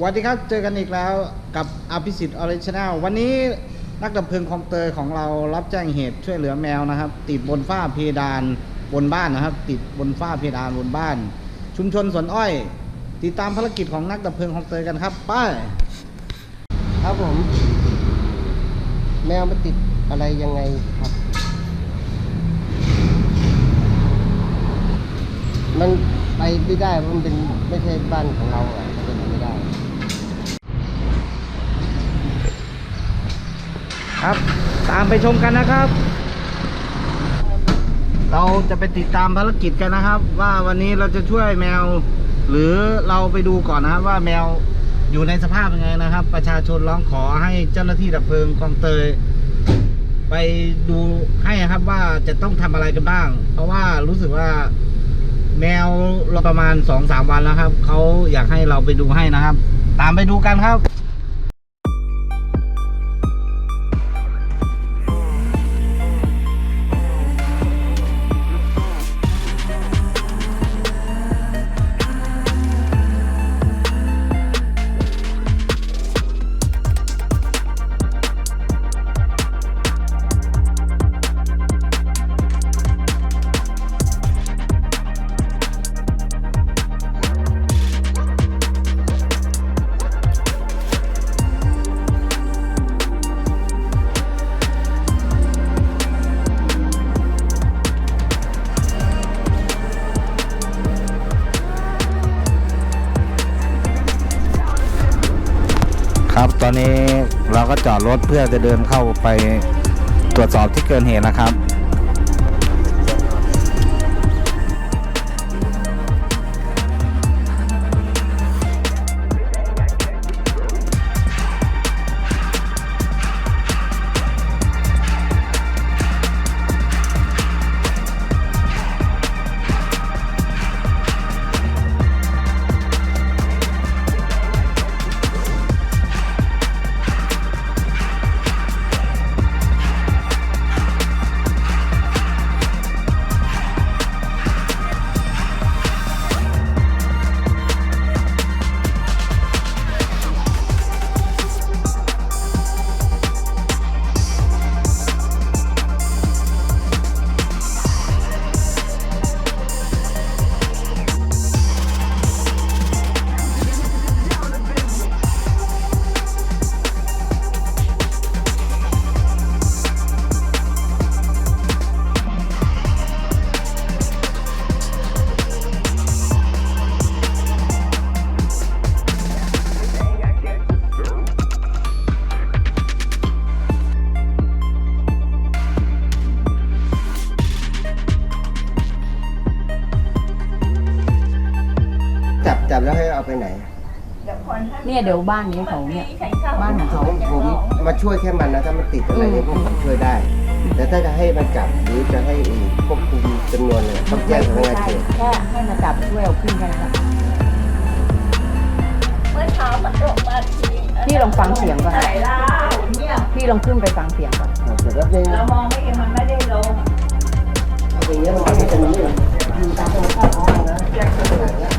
สวัสดีครับ เจอกันอีกแล้วกับอภิสิทธิ์ออริจินัลวันนี้นักดับเพลิงคลองเตยของเรารับแจ้งเหตุช่วยเหลือแมวนะครับ ติดบนฝ้าเพดานบนบ้านนะครับ ติดบนฝ้าเพดานบนบ้าน ชุมชนสวนอ้อย ติดตามภารกิจของนักดับเพลิงคลองเตยกันครับไปครับผม แมวมันติดอะไรยังไงครับ มันไปไม่ได้เพราะมันเป็นไม่ใช่บ้านของเราอะมันเป็นไปไม่ได้ ครับ ตามไปชมกันนะครับ เราจะไปติดตามภารกิจกันนะครับ ว่าวันนี้เราจะช่วยแมว หรือเราไปดูก่อนนะครับว่าแมวอยู่ในสภาพยังไงนะครับ ประชาชนร้องขอให้เจ้าหน้าที่ดับเพลิงคลองเตย ไปดูให้นะครับว่าจะต้องทำอะไรกันบ้าง เพราะว่ารู้สึกว่าแมวเราประมาณสองสามวันแล้วครับเขาอยากให้เราไปดูให้นะครับ ตามไปดูกันครับ ครับตอนนี้เราก็จอดรถเพื่อจะเดินเข้าไปตรวจสอบที่เกิดเหตุนะครับ จับจับแล้วให้เอาไปไหนเนี่ยเดี๋ยวบ้านนี้เขาเนี่ยบ้านของเขาผมผมมาช่วยแค่มันนะถ้ามันติดอะไรเนี่ยพวกผมช่วยได้ แต่ถ้าจะให้มันจับหรือจะให้ควบคุมจำนวนเลยต้องแจ้งพนักงานเขตแค่ให้มาจับช่วยเอาขึ้นกันค่ะเมื่อเช้ามันตกมาทีพี่ลองฟังเสียงก่อนไหนล่ะเนี่ยพี่ลองขึ้นไปฟังเสียงก่อนเดี๋ยวแป๊บนึงเรามองไม่เห็นมันไม่ได้ลงเอาอย่างเงี้ยมันก็จะมีอยู่ตามตรงข้างห้องนะ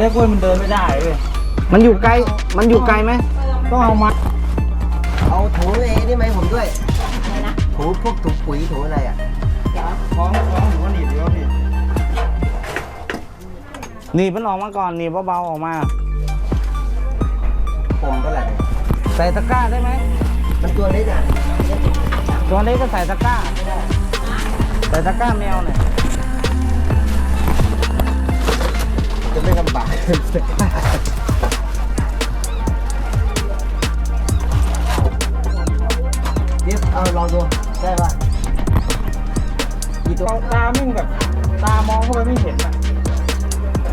เล็กเว้ยมันเดินไม่ได้เว้ยมันอยู่ไกล มันอยู่ไกลไหมต้องเอามาเอาถุงไอ้นี่ไหมาให้ผมด้วยถุงพวกถุงปุ๋ยถุงอะไรอะคล้องคล้องหัวหนีบเดียวพี่หนีบมันออกมาก่อนหนีบเบาๆออกมาผมก็แหละใส่ตะกร้าได้ไหมมันตัวเล็กอะตัวเล็กก็ใส่ตะกร้าใส่ตะกร้าแมวหน่อย ลำบากเดี๋ยเอาลองดู ได้ป่ะกี่ตัวตาไม่งแบบ ตามองเข้าไปไม่เห็นอะ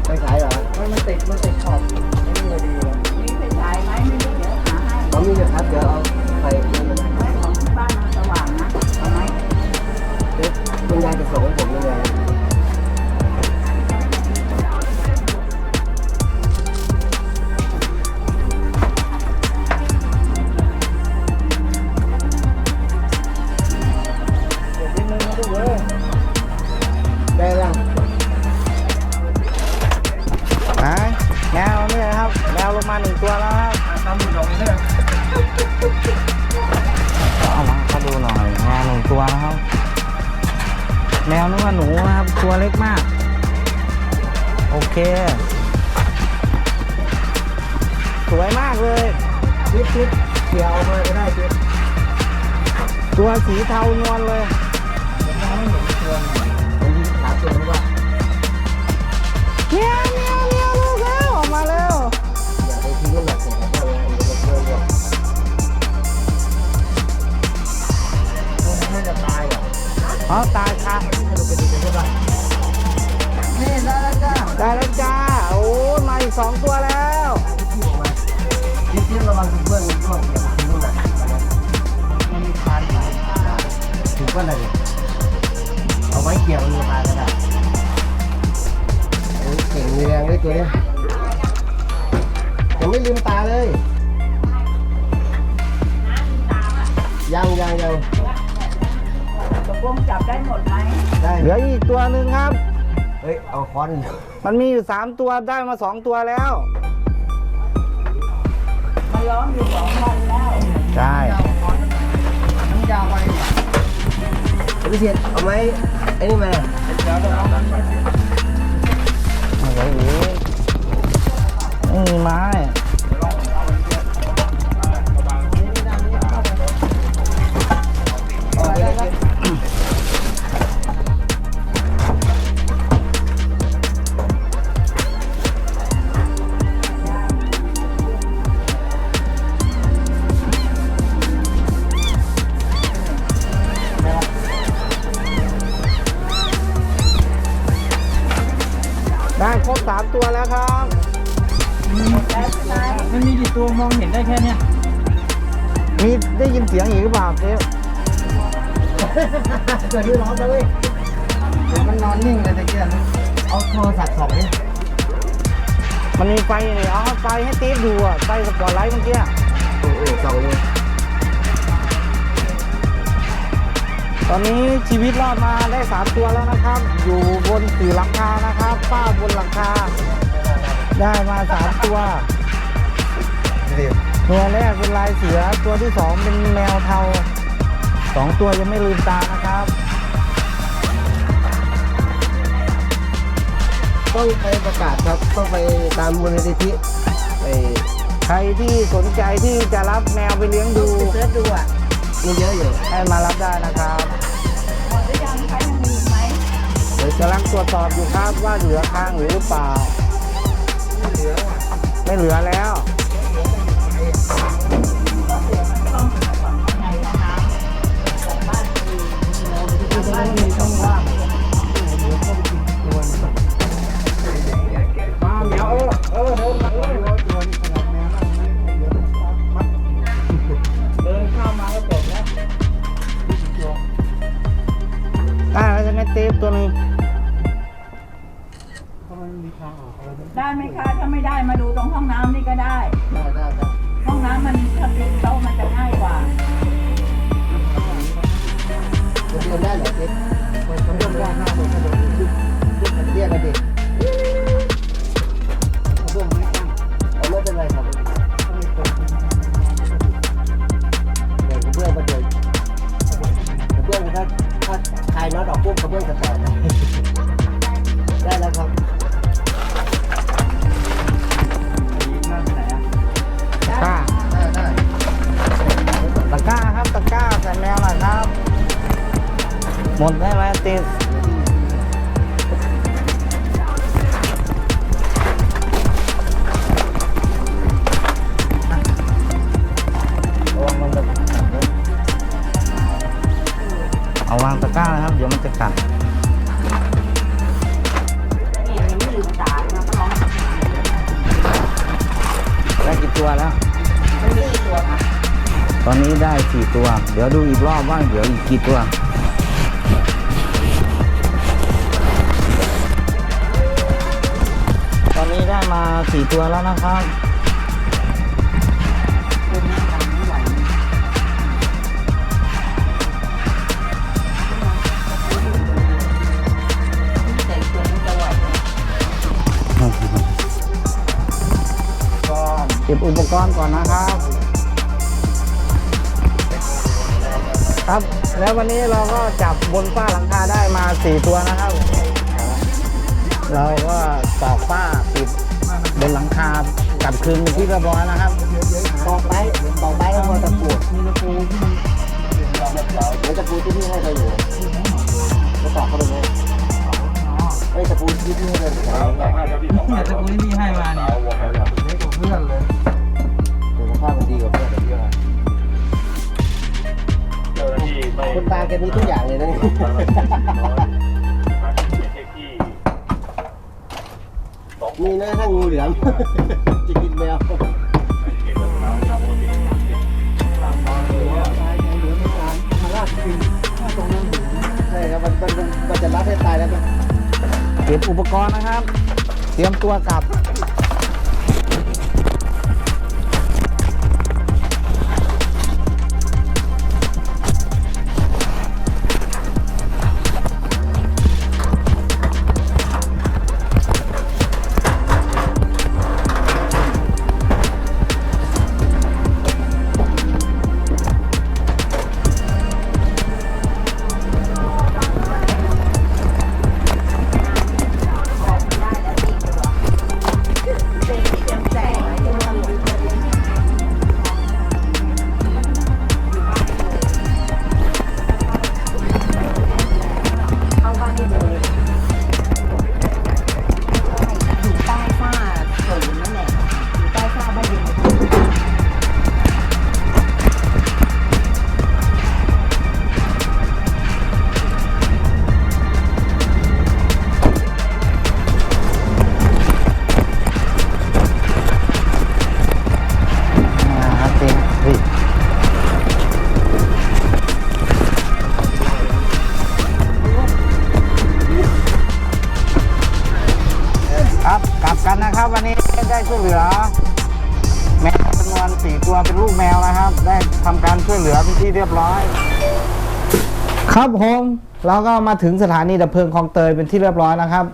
ไปขายเหรอมันมันติด มันติดขอบไม่มีเลยดีเลยมีไฟฉายไหมไม่รู้เดี๋ยวหาให้เขามีอยู่ครับ เดี๋ยวเอาไปไว้ของที่บ้านมันสว่างนะ เอาไหมเอ๊ะคุณยายจะส่งให้ผมยังไง สวยมากเลยทิปทิปเกี่ยวเอามาก็ได้ทิปตัวสีเทานวลเลยผมยิงขาตัวนี้ว่าเมียวเมียวเมียวลูกแล้วออกมาแล้วอย่าไปทิ้งน้ำหนักของเขาเลยมันจะเกินเลยมันจะตายเหรออ๋อตายค่ะเราไปดูกันก็ได้นี่ได้แล้วจ้าได้แล้วจ้า โอ้ยมาอีกสองตัวแล้วทิปทิป ระวังเพื่อนมันร่วงอย่าทิ้งน้ำหนักมันมีคานถูกว่าอะไรเนี่ยเอาไว้เกี่ยวมือมาก็ได้โอ้ยเก่งแรงเลยตัวเนี้ยยังไม่ลืมตาเลยยังยังยังตกลงจับได้หมดไหมได้เหลืออีกตัวหนึ่งครับ เฮ้ย เอาค้อน มันมีอยู่สามตัวได้มาสองตัวแล้ว ร้องอยู่สองวันแล้วใช่มันยาวไปพิเศษเอาไหมไอ้นี่มาเดี๋ยวจะลองดันไปอะไรอีกไม่มีไม้ เห็นได้แค่เนี้ยมีได้ยินเสียงอีกหรือเปล่าเจ๊ตัวนี้ร้อนเลยเดี๋ยวมันนอนนิ่งเลยตะเกียบเอาโทรศัพท์ส่องนี่มันมีไฟนี่เอาไฟให้ตีฟดูอะไฟสปอตไลท์เมื่อกี้เออเออส่องเลยตอนนี้ชีวิตรอดมาได้สามตัวแล้วนะครับ อยู่บนสี่หลังคานะครับ ป้าบนหลังคา ได้มาสามตัว ตัวแรกเป็นลายเสือ ตัวที่สองเป็นแมวเทาสองตัวยังไม่ลืมตานะครับ ต้องไปประกาศครับต้องไปตามมูลนิธิไปใครที่สนใจที่จะรับแมวไปเลี้ยงดูเสิร์ชดูอะมีเยอะอยู่ให้มารับได้นะครับหมดหรือยังใครยังมีอีกไหมเดี๋ยวกำลังตรวจสอบอยู่ครับว่าเหลือค้างหรือเปล่า ไม่เหลือแล้วมาเหมียวเออเออเดินมาเออเดินข้ามมาก็จบแล้ว ได้แล้วจะไม่เทปตัวหนึงได้ไหมคะ ถ้าไม่ได้มาดูตรงห้องน้ำนี่ก็ได้ ได้ได้ได้ ห้องน้ำมันถ้าปีนโต๊ะมันจะง่ายกว่าจะเรียนได้เหรอเด็กมันต้องได้หน้ามันกระโดดเรียกกันดิ้านะครับ เดี๋ยวมันจะกัดได้กี่ตัวแล้ว ตอนนี้ได้สี่ตัว เดี๋ยวดูอีกรอบว่าเดี๋ยวอีกกี่ตัวตอนนี้ได้มาสี่ตัวแล้วนะครับ เก็บอุปกรณ์ก่อนนะครับ ครับ แล้ววันนี้เราก็จับบนฝ้าหลังคาได้มาสี่ตัวนะครับ เราก็ตอกฝ้าปิดบนหลังคากลับคืนเป็นที่เรียบร้อยนะครับต่อไปต่อไปก็มาตะปูมีตะปูที่มันเดี๋ยวตะปูที่พี่ให้ไปอยู่ก็ตอกเข้าไปเลยไอ้ยตะปูที่พี่ให้ไปอยู่เนี่ยตะกูที่พี่ให้มาเนี่ย เพื่อนเลยเดี๋ยวสภาพมันดีกว่าเพื่อนเยอะคุณตาแกมีทุกอย่างเลยนะมีนะถ้างูเหลือมจะกินแมวใช่ครับมันมันมันจะรัดให้ตายแล้วมันเก็บอุปกรณ์นะครับ เตรียมตัวกลับ เรียบร้อย ครับผมเราก็มาถึงสถานีดับเพลิงคลองเตยเป็นที่เรียบร้อยนะครับ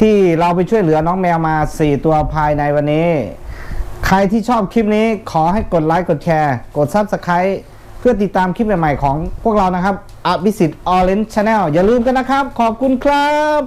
ที่เราไปช่วยเหลือน้องแมวมา 4 ตัวภายในวันนี้ ใครที่ชอบคลิปนี้ขอให้กดไลค์กดแชร์ กด Subscribe เพื่อติดตามคลิปใหม่ ๆ ของพวกเรานะครับอภิสิทธิ์ออเรนจ์ชาแนลอย่าลืมกันนะครับ ขอบคุณครับ